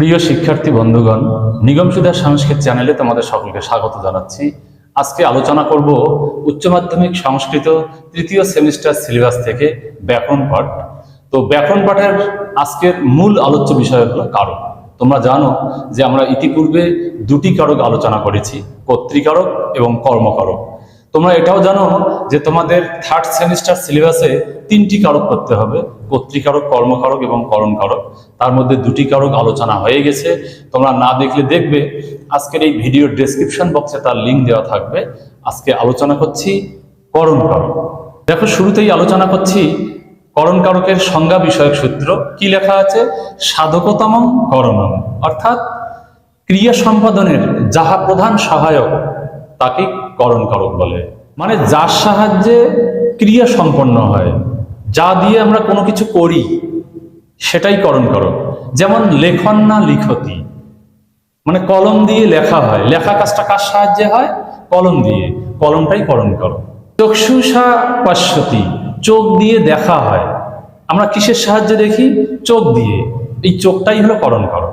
প্রিয় শিক্ষার্থী বন্ধুগণ, নিগম সুধা সংস্কৃত চ্যানেলে তোমাদের সকলকে স্বাগত জানাচ্ছি। আজকে আলোচনা করব উচ্চ মাধ্যমিক সংস্কৃত তৃতীয় সেমিস্টার সিলেবাস থেকে ব্যাকরণ পাঠ। তো ব্যাকরণ পাঠের আজকের মূল আলোচ্য বিষয় হলো কারক। তোমরা জানো যে আমরা ইতিপূর্বে দুটি কারক আলোচনা করেছি, কর্তৃকারক এবং কর্মকারক। তোমরা এটাও জানো যে তোমাদের থার্ড সেমিস্টার সিলেবাসে তিনটি কারক করতে হবে কর্তৃকারক কর্মকারক এবং করণকারক তার মধ্যে দুটি কারক আলোচনা হয়ে গেছে। তোমরা না দেখলে দেখবে, আজকের এই ভিডিও ডেসক্রিপশন বক্সে তার লিঙ্ক দেওয়া থাকবে। আজকে আলোচনা করছি করণকারক দেখো, শুরুতেই আলোচনা করছি করণকারকের সংজ্ঞা বিষয়ক সূত্র। কি লেখা আছে? সাধকতম করণম অর্থাৎ ক্রিয়া সম্পাদনের যাহা প্রধান সহায়ক, তাকে করণ করক বলে। মানে যার সাহায্যে ক্রিয়া সম্পন্ন হয়, যা দিয়ে আমরা কোনো কিছু করি, সেটাই করণ করক যেমন লেখন না লিখতি। মানে কলম দিয়ে লেখা হয়। লেখা কাজটা কার সাহায্যে হয়? কলম দিয়ে। কলমটাই করণ করো চক্ষুষা পাশ্বতী চোখ দিয়ে দেখা হয়। আমরা কিসের সাহায্যে দেখি? চোখ দিয়ে। এই চোখটাই হলো করণ করো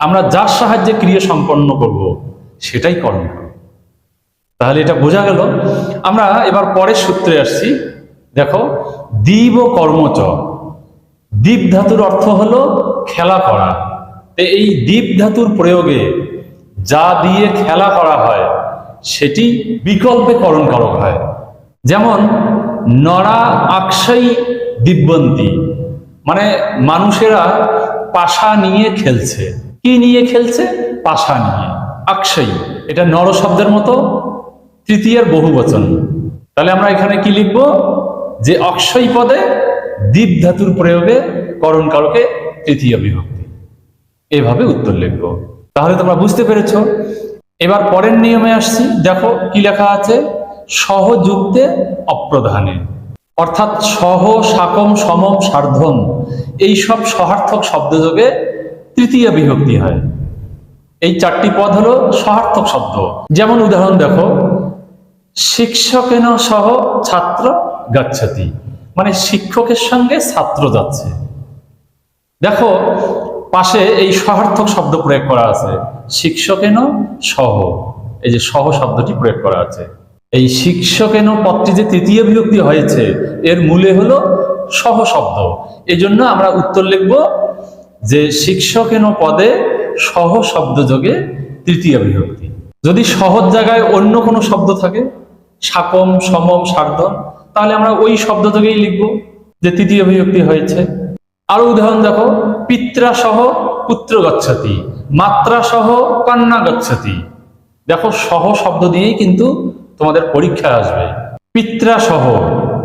আমরা যার সাহায্যে ক্রিয়া সম্পন্ন করব, সেটাই করণ করো তাহলে এটা বোঝা গেল। আমরা এবার পরের সূত্রে আসছি। দেখো, দ্বীপ ও কর্মচ। দ্বীপ ধাতুর অর্থ হলো খেলা করা। এই দ্বীপ ধাতুর প্রয়োগে যা দিয়ে খেলা করা হয়, সেটি বিকল্পে করণ করক হয়। যেমন, নড়া আকসাই দিব্যন্তী। মানে মানুষেরা পাশা নিয়ে খেলছে। কি নিয়ে খেলছে? পাশা নিয়ে। আকসাই এটা নর শব্দের মতো। তৃতীয়ার বহু বচন তাহলে আমরা এখানে কি লিখব? যে অক্ষয় পদে দ্বীপ ধাতুর প্রয়োগে করণ কারকে তৃতীয় বিভক্তি। এভাবে উত্তর লিখব। তাহলে তোমরা বুঝতে পেরেছ। এবার পরের নিয়মে আসছি। দেখো কি লেখা আছে? সহযুক্তে অপ্রধানে। অর্থাৎ সহ, সাকম, সমম, সার্ধম এই সব সহার্থক শব্দযোগে তৃতীয় বিভক্তি হয়। এই চারটি পদ হলো সহার্থক শব্দ। যেমন উদাহরণ দেখো। শিক্ষকেন সহ ছাত্র গাচ্ছতি। মানে শিক্ষকের সঙ্গে ছাত্র যাচ্ছে। দেখো, পাশে এই সহার্থক শব্দ প্রয়োগ করা আছে। শিক্ষকেন সহ। এই যে সহ শব্দটি প্রয়োগ করা আছে। এই শিক্ষকেন পদটি যে তৃতীয় বিভক্তি হয়েছে, এর মূলে হলো সহ শব্দ। এই জন্য আমরা উত্তর লিখব যে শিক্ষকেন পদে সহ শব্দ যোগে তৃতীয় বিভক্তি। যদি সহজ জায়গায় অন্য কোনো শব্দ থাকে সাকম, সমম সার্ধম তাহলে আমরা ওই শব্দ যোগেই লিখব যে তৃতীয় বিভক্তি হয়েছে। আরও উদাহরণ দেখো, পিত্রা সহ পুত্র গচ্ছতি, মাত্রা সহ কন্যা গচ্ছতি। দেখো সহ শব্দ দিয়েই কিন্তু তোমাদের পরীক্ষা আসবে। পিত্রা সহ,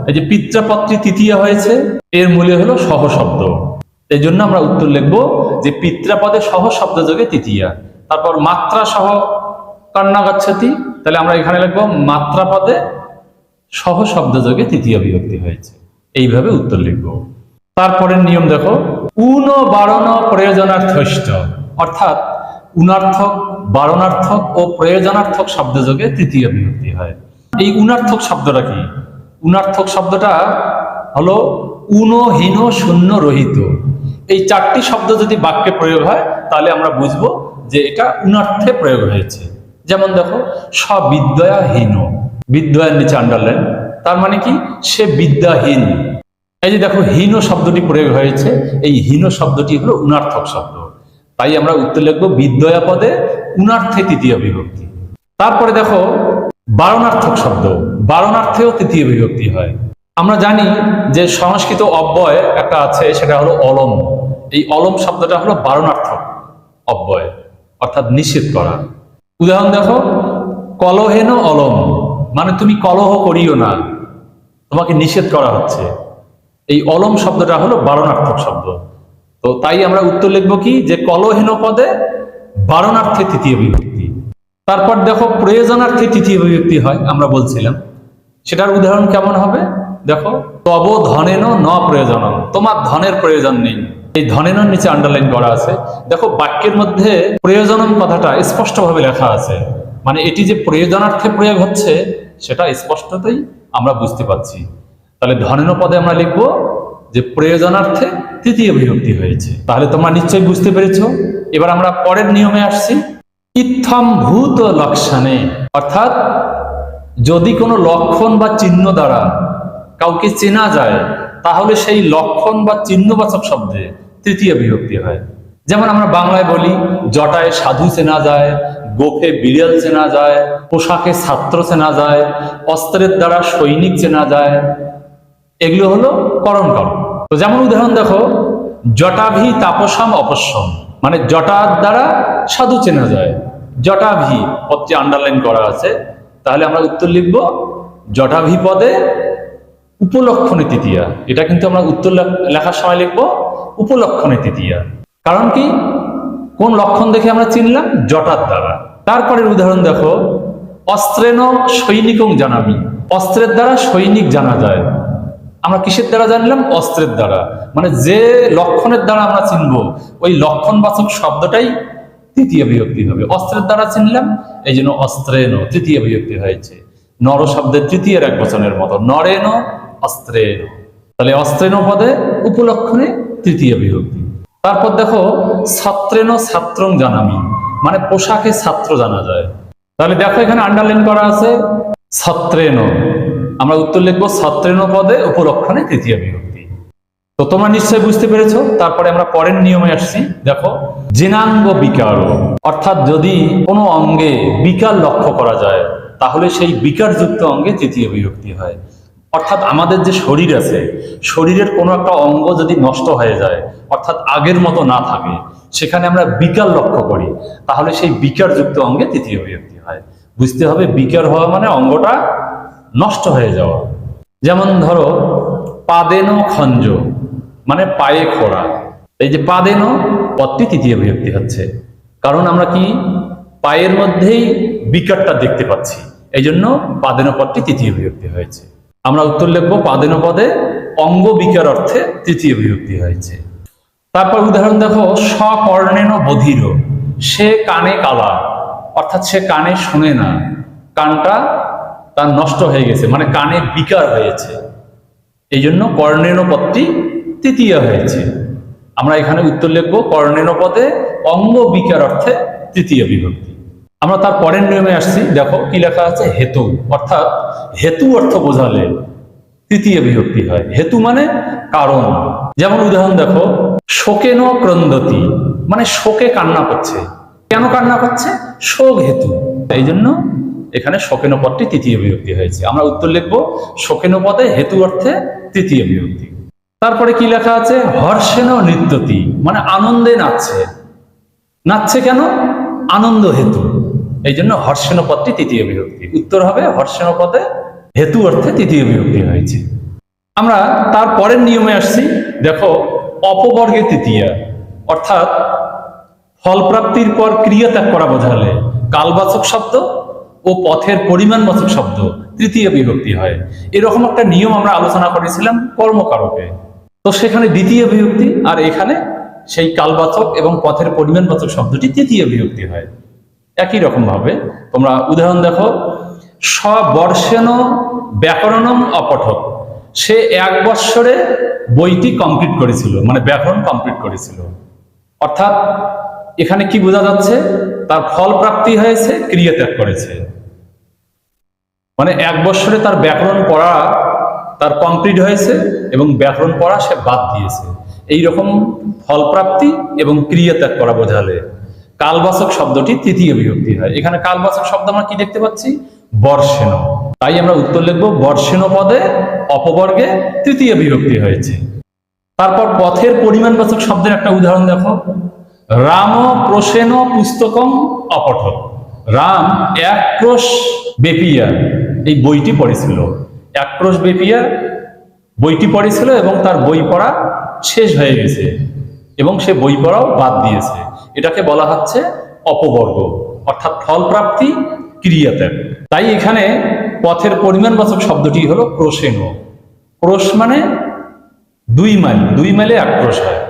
এই যে পিত্রাপত্রী তৃতীয় হয়েছে, এর মূলে হলো সহ শব্দ। এই জন্য আমরা উত্তর লিখব যে পিত্রাপদে সহ শব্দ যোগে তৃতীয়া। তারপর মাত্রা সহ কন্যা গচ্ছতি তাহলে আমরা এখানে লিখব মাত্রা পদে সহ শব্দ যোগে তৃতীয় বিভক্তি হয়েছে। এইভাবে উত্তর লিখব। তারপরের নিয়ম দেখো, উন বারণ প্রয়োজনার্থষ্ট। অর্থাৎ উনার্থক, বারণার্থক ও প্রয়োজনার্থক শব্দ যোগে তৃতীয় বিভক্তি হয়। এই উনার্থক শব্দটা কি? উনার্থক শব্দটা হলো উনহীন শূন্য রহিত। এই চারটি শব্দ যদি বাক্যে প্রয়োগ হয়, তাহলে আমরা বুঝব যে এটা উনার্থে প্রয়োগ হয়েছে। যেমন দেখো, সবিদ্যাহীন। বিদ্যায়ের নিচে আন্ডারলাইন তার মানে কি? সে বিদ্যাহীন। এই যে দেখো, হীন শব্দটি প্রয়োগ হয়েছে, এই হীন শব্দটি হলো উনার্থক শব্দ। তাই আমরা উত্তর লিখব বিদ্যয়া পদে উনার্থে তৃতীয় বিভক্তি। তারপরে দেখো, বারণার্থক শব্দ, বারণার্থেও তৃতীয় বিভক্তি হয়। আমরা জানি যে সংস্কৃত অব্যয় একটা আছে, সেটা হলো অলম। এই অলম শব্দটা হলো বারণার্থক অব্যয়, অর্থাৎ নিষেধ করা। উদাহরণ দেখো, কলহেন অলম। মানে তুমি কলহ করিও না, তোমাকে নিষেধ করা হচ্ছে। এই অলম শব্দটা হলো বারণার্থক শব্দ। তো তাই আমরা উত্তর লিখব কি? যে কলহেন পদে বারণার্থে তৃতীয় বিভক্তি। তারপর দেখো, প্রয়োজনার্থে তৃতীয় বিভক্তি হয়, আমরা বলছিলাম। সেটার উদাহরণ কেমন হবে? দেখো, তব ধনেন ন প্রয়োজন তোমার ধনের প্রয়োজন নেই। এই ধনেনর নিচে আন্ডারলাইন করা আছে। দেখো, বাক্যের মধ্যে প্রয়োজনম কথাটা স্পষ্টভাবে লেখা আছে। মানে এটি যে প্রয়োজনার্থে প্রয়োগ হচ্ছে, সেটা স্পষ্টতই আমরা বুঝতে পারছি। তাহলে ধনেন পদে আমরা লিখব যে প্রয়োজনার্থে তৃতীয় বিভক্তি হয়েছে। তাহলে তোমরা নিশ্চয়ই বুঝতে পেরেছ। এবার আমরা পরের নিয়মে আসছি। ইত্থম ভূত লক্ষণে। অর্থাৎ, যদি কোনো লক্ষণ বা চিহ্ন দ্বারা কাউকে চেনা যায়, তাহলে সেই লক্ষণ বা চিহ্নবাচক শব্দে তৃতীয় বিভক্তি হয়। যেমন আমরা বাংলায় বলি, জটায় সাধু চেনা যায় গোফে বিড়াল চেনা যায়, পোশাকে ছাত্র চেনা যায়, অস্ত্রের দ্বারা সৈনিক চেনা যায়। এগুলো হলো করণ করণ তো যেমন উদাহরণ দেখো, জটাভি তাপসাম অপস্যম মানে জটার দ্বারা সাধু চেনা যায়। জটাভি পদটি আন্ডারলাইন করা আছে। তাহলে আমরা উত্তর লিখব, জটাভি পদে উপলক্ষণে তৃতীয়া। এটা কিন্তু আমরা উত্তর লেখার সময় লিখব উপলক্ষণে তৃতীয়া। কারণ কি? কোন লক্ষণ দেখে আমরা চিনলাম? জটার দ্বারা। তারপরের উদাহরণ দেখো। অস্ত্রেন সৈনিকং জানামি। অস্ত্রের দ্বারা সৈনিক জানা যায়। আমরা কিসের দ্বারা জানলাম? অস্ত্রের দ্বারা। মানে যে লক্ষণের দ্বারা আমরা চিনব, ওই লক্ষণবাচক শব্দটাই তৃতীয় বিভক্তি হবে। অস্ত্রের দ্বারা চিনলাম এই জন্য অস্ত্রেন তৃতীয় বিভক্তি হয়েছে। নর শব্দের তৃতীয় এক বচনের মতো। নরেন অস্ত্রেন তাহলে অস্ত্রেন পদে উপলক্ষণে তৃতীয় বিভক্তি। তারপর দেখো ছাত্রেন ছাত্রং জানামি মানে পোশাকে ছাত্র জানা যায়। তাহলে দেখো এখানে আন্ডারলাইন করা আছে ছত্রেন আমরা উত্তর লিখব ছত্রেন পদে উপলক্ষণে তৃতীয় বিভক্তি। তো তোমরা নিশ্চয়ই বুঝতে পেরেছ, তারপরে আমরা পরের নিয়মে আসছি। দেখো, জেনাঙ্গ বিকার। অর্থাৎ যদি কোনো অঙ্গে বিকার লক্ষ্য করা যায়, তাহলে সেই বিকারযুক্ত অঙ্গে তৃতীয় বিভক্তি হয়। অর্থাৎ আমাদের যে শরীর আছে, শরীরের কোনো একটা অঙ্গ যদি নষ্ট হয়ে যায়, অর্থাৎ আগের মতো না থাকে, সেখানে আমরা বিকার লক্ষ্য করি, তাহলে সেই বিকারযুক্ত অঙ্গে তৃতীয় বিভক্তি হয়। বুঝতে হবে বিকার হওয়া মানে অঙ্গটা নষ্ট হয়ে যাওয়া। যেমন ধরো, পাদেন খঞ্জ মানে পায়ে খোড়া। এই যে পাদেন পদটি তৃতীয় বিভক্তি হচ্ছে। কারণ আমরা কি? পায়ের মধ্যেই বিকারটা দেখতে পাচ্ছি। এই জন্য পাদেন পদটি তৃতীয় বিভক্তি হয়েছে। আমরা উত্তর লিখব পাদেন পদে অঙ্গ বিকার অর্থে তৃতীয় বিভক্তি হয়েছে। তারপর উদাহরণ দেখো সকর্ণেন বধির, সে কানে কালা, অর্থাৎ সে কানে শুনে না। কানটা তার নষ্ট হয়ে গেছে মানে কানে বিকার হয়েছে। এই জন্য কর্ণেন পদটি তৃতীয় হয়েছে। আমরা এখানে উত্তর লিখব, কর্ণেন পদে অঙ্গ বিকার অর্থে তৃতীয় বিভক্তি। আমরা তার পরের নিয়মে আসছি, দেখো কি লেখা আছে, হেতু, অর্থাৎ হেতু অর্থ বোঝালে তৃতীয় বিভক্তি হয়। হেতু মানে কারণ। যেমন উদাহরণ দেখো শোকেন ক্রন্দতি মানে শোকে কান্না করছে। কেন কান্না করছে? শোক হেতু। এই জন্য এখানে শোকেন পদটি তৃতীয় বিভক্তি হয়েছে। আমরা উত্তর লিখব শোকেন পদে হেতু অর্থে তৃতীয় বিভক্তি। তারপরে কি লেখা আছে? হর্ষেন নৃত্যতি মানে আনন্দে নাচছে। নাচছে কেন? আনন্দ হেতু। এই জন্য হর্ষণ পদটি তৃতীয় বিভক্তি। উত্তর হবে হর্ষণ পদে হেতু অর্থে তৃতীয় বিভক্তি হয়েছে। আমরা তার পরের নিয়মে আসছি। দেখো, অপবর্গে তৃতীয়া, অর্থাৎ ফলপ্রাপ্তির পর ক্রিয়া ত্যাগ করা বোঝালে কালবাচক শব্দ ও পথের পরিমাণবাচক শব্দ তৃতীয় বিভক্তি হয়। এরকম একটা নিয়ম আমরা আলোচনা করেছিলাম কর্মকারকে। তো সেখানে দ্বিতীয় বিভক্তি আর এখানে সেই কালবাচক এবং পথের পরিমাণবাচক শব্দটি তৃতীয় বিভক্তি হয়। একই রকম ভাবে। তোমরা উদাহরণ দেখো স্ববর্ষেন ব্যাকরণম অপঠক সে এক বৎসরে বইটি কমপ্লিট করেছিল মানে ব্যাকরণ কমপ্লিট করেছিল। অর্থাৎ এখানে কি বোঝা যাচ্ছে? তার ফল প্রাপ্তি হয়েছে, ক্রিয়া ত্যাগ করেছে। মানে এক বছরে তার ব্যাকরণ পড়া, তার কমপ্লিট হয়েছে এবং ব্যাকরণ পড়া সে বাদ দিয়েছে। এই রকম ফলপ্রাপ্তি এবং ক্রিয়া ত্যাগ করা বোঝালে। কালবাচক শব্দটি তৃতীয় বিভক্তি হয়। এখানে কালবাচক শব্দ আমরা কি দেখতে পাচ্ছি? বর্ষেন তাই আমরা উত্তর লিখব বর্ষেন পদে অপবর্গে তৃতীয় বিভক্তি হয়েছে। তারপর পথের পরিমাণবাচক শব্দের একটা উদাহরণ দেখো। রাম প্রসেন পুস্তকম অপঠক রাম এক ক্রোশ বেপিয়া এই বইটি পড়েছিল। এক ক্রোশ বেপিয়া বইটি পড়েছিল এবং তার বই পড়া শেষ হয়ে গেছে। এবং সে বই পড়াও বাদ দিয়েছে। এটাকে বলা হচ্ছে অপবর্গ, অর্থাৎ ফলপ্রাপ্তি ক্রিয়াতে। তাই এখানে পথের পরিমাণবাচক শব্দটি হলো ক্রোশেন ক্রোশ মানে দুই মাইল, দুই মাইলে এক ক্রোশ হয়।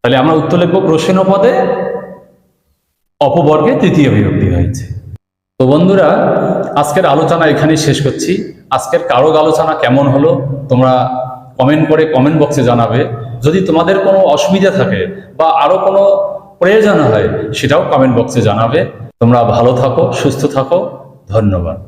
তাহলে আমরা উত্তর লিখব ক্রোশেন পদে অপবর্গে তৃতীয় বিভক্তি হয়েছে। তো বন্ধুরা, আজকের আলোচনা এখানেই শেষ করছি। আজকের কারক আলোচনা কেমন হলো তোমরা কমেন্ট করে কমেন্ট বক্সে জানাবে। যদি তোমাদের কোনো অসুবিধা থাকে বা আরও কোনো প্রয়োজন হয়, সেটাও কমেন্ট বক্সে জানাবে। তোমরা ভালো থাকো, সুস্থ থাকো। ধন্যবাদ।